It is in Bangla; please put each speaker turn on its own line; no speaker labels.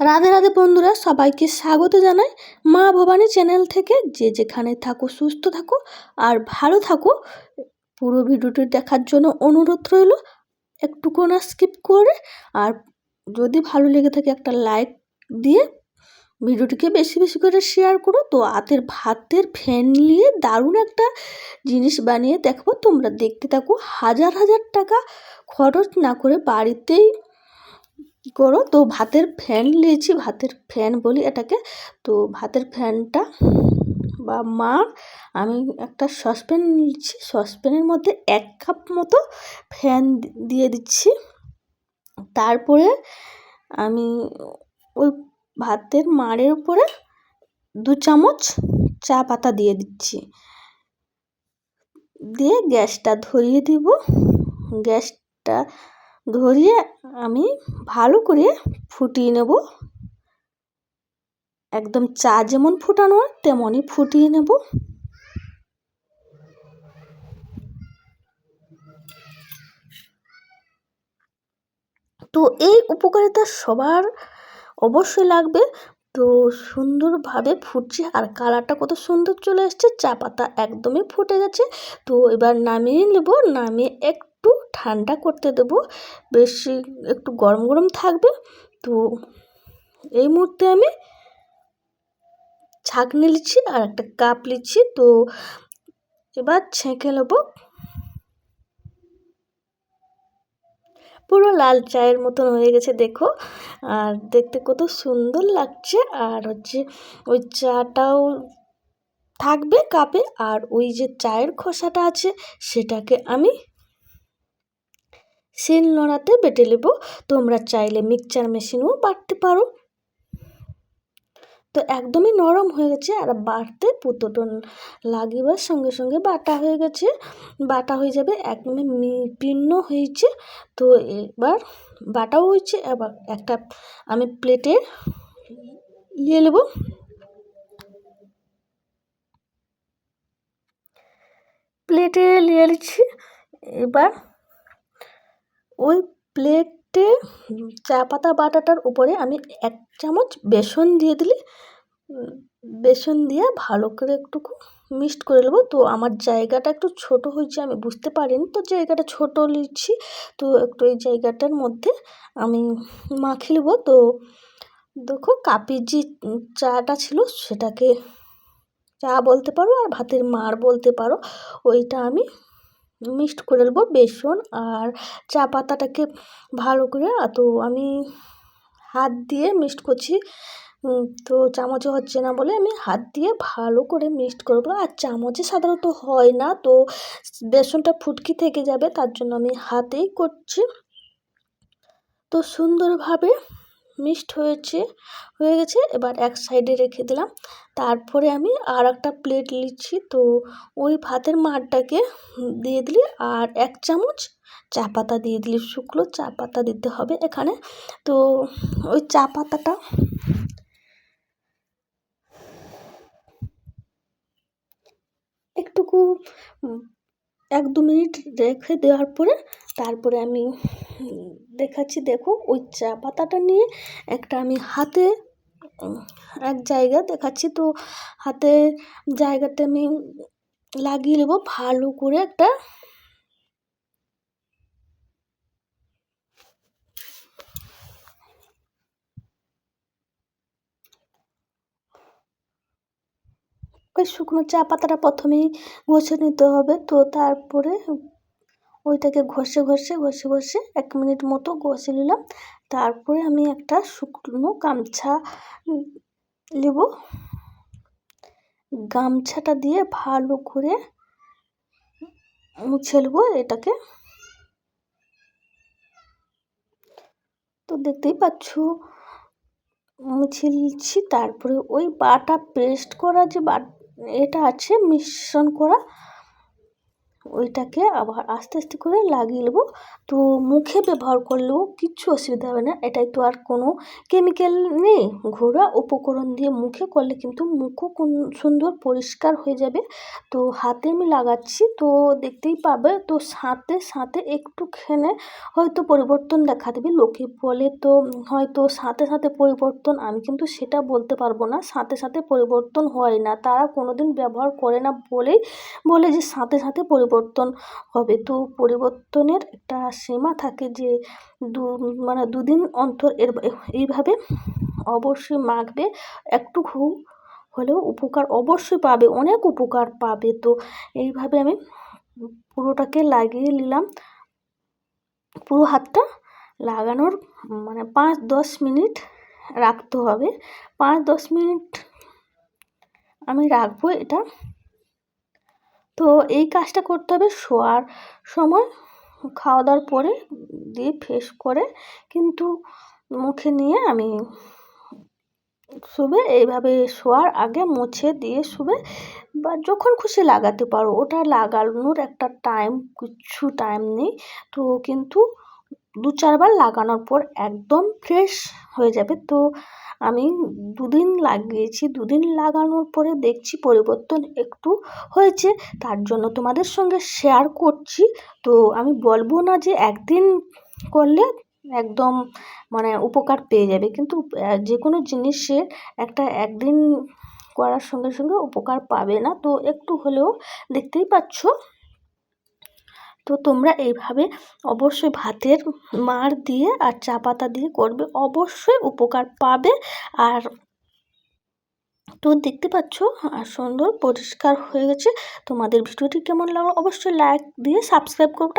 রাধে রাধে বন্ধুরা, সবাইকে স্বাগত জানাই মা ভবানী চ্যানেল থেকে। যে যেখানে থাকো, সুস্থ থাকো আর ভালো থাকো। পুরো ভিডিওটি দেখার জন্য অনুরোধ রইল, একটুকু না স্কিপ করে। আর যদি ভালো লেগে থাকে একটা লাইক দিয়ে ভিডিওটিকে বেশি বেশি করে শেয়ার করো। তো হাতের ভাতের ফ্যান নিয়ে দারুণ একটা জিনিস বানিয়ে দেখব। তোমরা দেখতে থাকো, হাজার হাজার টাকা খরচ না করে বাড়িতেই কী করো? তো ভাতের ফ্যান নিয়েছি, ভাতের ফ্যান বলি এটাকে। তো ভাতের ফ্যানটা বা মা, আমি একটা সসপ্যান নিয়েছি সসপ্যানের মধ্যে এক কাপ মতো ফ্যান দিয়ে দিচ্ছি। তারপরে আমি ওই ভাতের মাড়ের উপরে দু চামচ চা পাতা দিয়ে দিচ্ছি। দিয়ে গ্যাসটা ধরিয়ে দিব। গ্যাসটা ধরিয়ে আমি ভালো করে ফুটিয়ে নেব। একদম চা যেমন ফুটানো তেমনই ফুটিয়ে নেব। তো এই উপকারিতা সবার অবশ্যই লাগবে। তো সুন্দরভাবে ফুটছে আর কালারটা কত সুন্দর চলে এসছে, চা পাতা একদমই ফুটে গেছে। তো এবার নামিয়ে নেব, নামিয়ে এক একটু ঠান্ডা করতে দেবো। বেশি একটু গরম গরম থাকবে। তো এই মুহূর্তে আমি ছাঁকনি নিচ্ছি আর একটা কাপ নিচ্ছি। তো এবার ছেঁকে নেব। পুরো লাল চায়ের মতন হয়ে গেছে, দেখো। আর দেখতে কত সুন্দর লাগছে। আর হচ্ছে ওই চাটাও থাকবে কাপে। আর ওই যে চায়ের খোসাটা আছে, সেটাকে আমি শিল নোড়াতে বেটে নেব। তোমরা চাইলে মিক্সচার মেশিনেও বাটতে পারো। তো একদমই নরম হয়ে গেছে আর বাটতে পুতোটো লাগিবার সঙ্গে সঙ্গে বাটা হয়ে গেছে। বাটা হয়ে যাবে একদমই পিন্ন হয়েছে। তো এবার বাটাও হয়েছে। এবার একটা আমি প্লেটে নিয়ে নেব। প্লেটে নিয়ে নিচ্ছি। এবার ওই প্লেটে চা পাতা বাটাটার উপরে আমি এক চামচ বেসন দিয়ে দিলে বেসন দিয়ে ভালো করে একটু মিক্সড করে নেব। তো আমার জায়গাটা একটু ছোট হয়েছে, আমি বুঝতে পারিনি। তো জায়গাটা ছোট নিচ্ছি, তো একটু এই জায়গাটার মধ্যে আমি মাখিয়ে নেব। তো দেখো কাপির যে চাটা ছিল, সেটাকে চা বলতে পারো আর ভাতের মার বলতে পারো, ওইটা আমি মিক্সড করে নেব বেসন আর চা পাতাটাকে ভালো করে। তো আমি হাত দিয়ে মিক্সড করছি। তো চামচে হচ্ছে না বলে আমি হাত দিয়ে ভালো করে মিক্সড করব। আর চামচে সাধারণত হয় না, তো বেসনটা ফুটকি থেকে যাবে, তার জন্য আমি হাতেই করছি। তো সুন্দরভাবে মিক্সড হয়েছে, হয়ে গেছে। এবার এক সাইডে রেখে দিলাম। তারপরে আমি আর একটা প্লেট নিচ্ছি। তো ওই ভাতের মারটাকে দিয়ে দিলি আর এক চামচ চা পাতা দিয়ে দিলি। শুকনো চা পাতা দিতে হবে এখানে। তো ওই চা পাতাটা একটুকু এক দু মিনিট রেখে দেওয়ার পরে তারপরে আমি দেখাচ্ছি, দেখো, ওই চা পাতাটা নিয়ে একটা আমি হাতে এক জায়গা দেখাচ্ছি, তো হাতে জায়গাতে আমি লাগিয়ে নেব, ভালো করে একটা শুকনো চা পাতাটা প্রথমেই ঘষে নিতে হবে, তো তারপরে ওইটাকে ঘষে ঘষে ঘষে ঘষে এক মিনিট মতো ঘষে নিলাম। তারপরে আমি একটা শুকনো গামছা নেব। গামছাটা দিয়ে ভালো করে মুছে নেব এটাকে। তো দেখতেই পাচ্ছ, মুছে নিচ্ছি। তারপরে ওই বাটা পেস্ট করা যে বাট, এটা আছে, মিশ্রণ করা ওইটাকে আবার আস্তে আস্তে করে লাগিয়ে নেব। তো মুখে ব্যবহার করলেও কিচ্ছু অসুবিধা হবে না। এটাই তো আর কোনো কেমিক্যাল নেই। ঘরোয়া উপকরণ দিয়ে মুখে করলে কিন্তু মুখও কোন সুন্দর পরিষ্কার হয়ে যাবে। তো হাতে আমি লাগাচ্ছি, তো দেখতেই পাবে। তো সাথে সাথে একটুখানে হয়তো পরিবর্তন দেখা দেবে। লোকে বলে তো হয়তো সাথে সাথে পরিবর্তন, আমি কিন্তু সেটা বলতে পারব না। সাথে সাথে পরিবর্তন হয় না। তারা কোনো দিন ব্যবহার করে না বলেই বলে যে সাথে সাথে পরিবর্তন হবে। তো পরিবর্তনের একটা সীমা থাকে যে দু মানে দুদিন অন্তর এর, এইভাবে অবশ্যই মাখবে একটু হলেও উপকার অবশ্যই পাবে, অনেক উপকার পাবে। তো এইভাবে আমি পুরোটাকে লাগিয়ে নিলাম। পুরো হাতটা লাগানোর মানে পাঁচ, দশ মিনিট রাখতে হবে। পাঁচ, দশ মিনিট আমি রাখব এটা। তো এই কাজটা করতে হবে শোয়ার সময় খাওয়া দাওয়ার পরে দিয়ে ফ্রেশ করে কিন্তু মুখে নিয়ে আমি শুবে, এইভাবে শোয়ার আগে মুছে দিয়ে শুবে বা যখন খুশি লাগাতে পারো। ওটা লাগানোর একটা টাইম কিছু টাইম নেই। তো কিন্তু দু চারবার লাগানোর পর একদম ফ্রেশ হয়ে যাবে। তো আমি দুদিন লাগিয়েছি, দুদিন লাগানোর পরে দেখছি পরিবর্তন একটু হয়েছে, তার জন্য তোমাদের সঙ্গে শেয়ার করছি। তো আমি বলব না যে একদিন করলে একদম মানে উপকার পেয়ে যাবে, কিন্তু যে কোনো জিনিসের একটা একদিন করার সঙ্গে সঙ্গে উপকার পাবে না। তো একটু হলেও দেখতেই পাচ্ছ। তো তোমরা এইভাবে অবশ্যই ভাতের মার দিয়ে আর চা পাতা দিয়ে করবে। অবশ্যই উপকার পাবে। আর তো দেখতে পাচ্ছ আর সুন্দর পরিষ্কার হয়ে গেছে। তোমাদের ভিডিওটি কেমন লাগল অবশ্যই লাইক দিয়ে সাবস্ক্রাইব করবে